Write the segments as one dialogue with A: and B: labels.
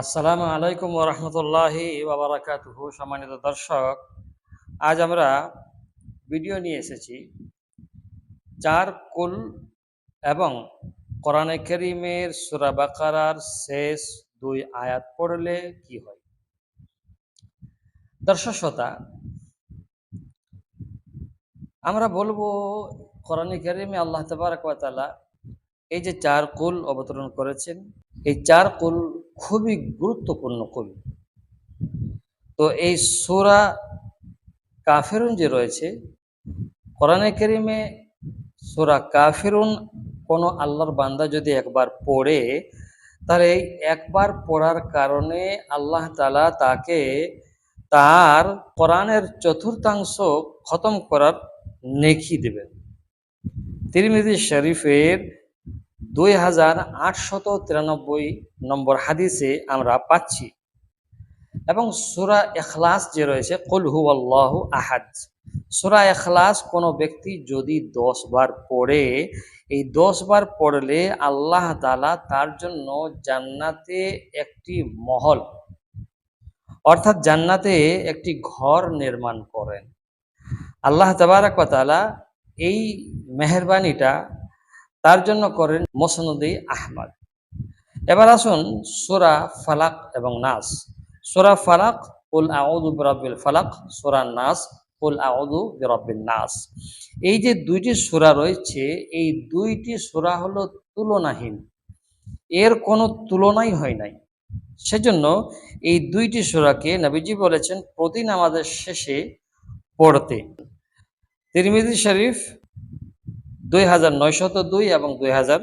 A: আসসালামু আলাইকুম ওরহমতুল্লাহি ওবরাকাতুহু সম্মানিত দর্শক, আজ আমরা ভিডিও নিয়ে এসেছি চার কুল এবং কোরআনে করিমের সুরা বাকারার শেষ দুই আয়াত পড়লে কি হয়? দর্শক শ্রোতা, আমরা বলব কোরআনে করিমে আল্লাহ তবারক ওয়া এই যে চার কুল অবতরণ করেছেন, এই চার কুল খুবই গুরুত্বপূর্ণ কবি। তো এই সুরা কাফেরুন যে রয়েছে, কোরআনে কেরিমে সুরা কাফেরুন কোনো আল্লাহর বান্দা যদি একবার পড়ে, তাহলে এই একবার পড়ার কারণে আল্লাহ তালা তাকে তার কোরআনের চতুর্থাংশ খতম করার নেকি দেবেন। তিরমিজি শরীফের দুই হাজার আটশত তিরানব্বই নম্বর হাদিসে আমরা পাচ্ছি। এবং সুরা এখলাস যে রয়েছে কলহু আল্লাহ আহাদ। সুরা এখলাস কোনো ব্যক্তি যদি দশ বার পড়ে, এই দশ বার পড়লে আল্লাহ তালা তার জন্য জান্নাতে একটি মহল, অর্থাৎ জান্নাতে একটি ঘর নির্মাণ করেন। আল্লাহ তাবারাকালা এই মেহরবানিটা তার জন্য করেন মোসনদী আহমদ। এবার আসুন সোরা ফালাক এবং নাস। সোরা ফালাক উল আউদু বিরব্বিল ফালাক, সোরা নাস উল আউদু বিরব্বিল নাস। এই যে দুইটি সুরা রয়েছে, এই দুইটি সুরা হলো তুলনাহীন। এর কোনো তুলনাই হয় নাই। সেজন্য এই দুইটি সুরাকে নবীজি বলেছেন প্রতি আমাদের শেষে পড়তে। তিরমিজি শরীফ দুই হাজার নয়শত দুই এবং দুই হাজার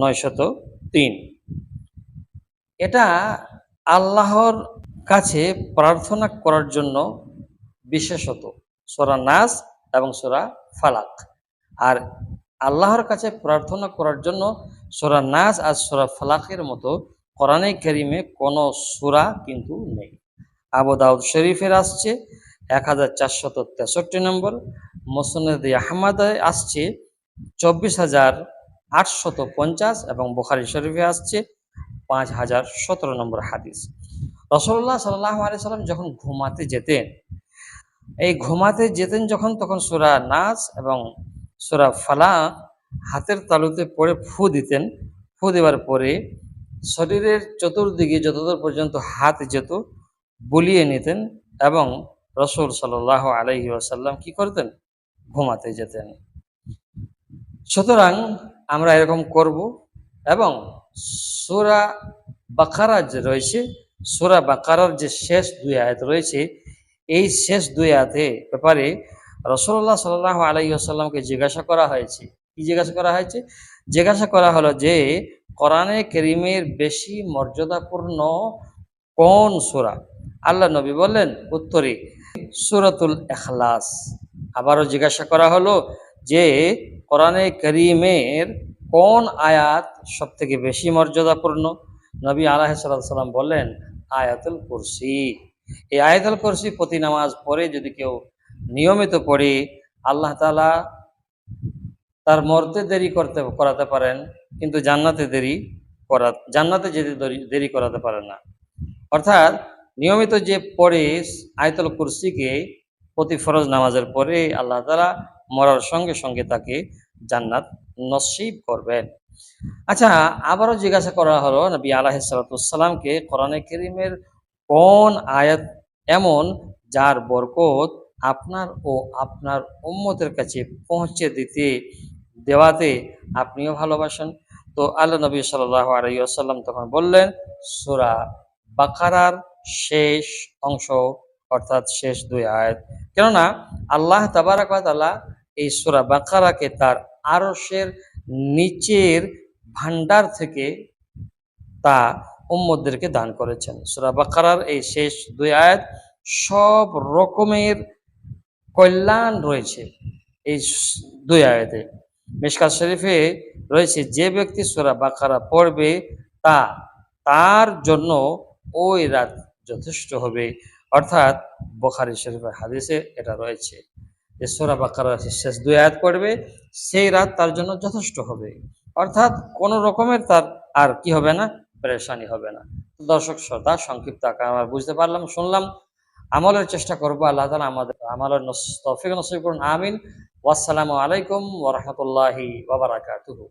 A: নয়শত তিন। এটা আল্লাহর কাছে প্রার্থনা করার জন্য বিশেষত সোরা নাস এবং সোরা ফালাক। আর আল্লাহর কাছে প্রার্থনা করার জন্য সোরা নাস আর সোরা ফালাকের মতো কোরআনে করিমে কোনো সুরা কিন্তু নেই। আবু দাউদ শরীফের আসছে, এক হাজার চারশত তেষট্টি নম্বর। মোসনদ আহমদে আসছে চব্বিশ হাজার আটশত পঞ্চাশ এবং বুখারি শরীফে আসছে পাঁচ হাজার সতেরো নম্বর হাদিস। রসল্লাহ সাল্লাহ আলি সাল্লাম যখন ঘুমাতে যেতেন, এই ঘুমাতে যেতেন যখন তখন সুরা নাচ এবং সুরা ফালা হাতের তালুতে পড়ে ফু দিতেন। ফু দেওয়ার পরে শরীরের চতুর্দিকে যতদূর পর্যন্ত হাত যেত, বলিয়ে নিতেন এবং রসুল সাল্লাহ আলহি আসাল্লাম কি করতেন? ঘুমাতে যেতেন। সুতরাং আমরা এরকম করব এবং সুরা বাকারা যে রয়েছে, সুরা বাকারার যে শেষ দুই আয়াত রয়েছে, এই শেষ দুই আয়াতে ব্যাপারে রসল্লাহ সাল্লাহ আলাই আসাল্লামকে জিজ্ঞাসা করা হয়েছে। কি জিজ্ঞাসা করা হয়েছে? জিজ্ঞাসা করা হলো যে, কোরআনে করিমের বেশি মর্যাদাপূর্ণ কোন সুরা? আল্লাহ নবী বললেন, উত্তরে সুরাতুল এখলাস আবারও জিজ্ঞাসা করা হলো যে কোরআনে করিমের কোন আয়াত সব থেকে বেশি মর্যাদাপূর্ণ? নবী আলাহ সাল্লাম বললেন, আয়াতুল কুরসি। এই আয়াতুল কুরসি প্রতি নামাজ পড়ে যদি কেউ নিয়মিত পড়ে, আল্লাহ তালা তার মরতে দেরি করতে, করাতে পারেন, কিন্তু জান্নাতে দেরি করা, জান্নাতে যেতে দেরি করাতে পারেন না। অর্থাৎ নিয়মিত যে পড়ে আয়তল কুরসিকে প্রতি ফরজ নামাজের পরে আল্লাহ তালা মরার সঙ্গে সঙ্গে তাকে জান্নাত নসিব করবেন। আচ্ছা আবারও জিজ্ঞাসা করা হলো নবী আলাহ সালাতামকে কোরআনে করিমের কোন আয়াত এমন যার বরকত আপনার ও আপনার উম্মতের কাছে পৌঁছে দিতে, দেওয়াতে আপনিও ভালোবাসেন? তো আল্লাহ নবী সাল্লাহ আলাইসাল্লাম তখন বললেন, সুরা বাকারার শেষ অংশ, অর্থাৎ শেষ দুই আয়াত। কেননা আল্লাহ তাবারাকাতালা এই সোরা বাকারাকে তার আরসের নিচের ভান্ডার থেকে তা উম্মদদেরকে দান করেছেন। সুরা বাকারার এই শেষ দুই আয়াত সব রকমের কল্যাণ রয়েছে এই দুই আয়াতে। মিসকাত শরীফে রয়েছে, যে ব্যক্তি সুরা বাকারা পড়বে তা তার জন্য ওই রাত যথেষ্ট হবে। অর্থাৎ বখারি শরীফের হাদিসে এটা রয়েছে। যে সোরা বাকার শেষ দুই আয়াত পড়বে, সেই রাত তার জন্য যথেষ্ট হবে। অর্থাৎ কোনো রকমের তার আর কি হবে না, পরেশানি হবে না। দর্শক, শ্রোতা, সংক্ষিপ্ত আকার আমার বুঝতে পারলাম, শুনলাম, আমলের চেষ্টা করব, আল্লাহ তালা আমাদের আমলের তফিক নসিব করুন, আমিন। ওয়াসালামু আলাইকুম ওরহমতুল্লাহি ওবরাকাতুহু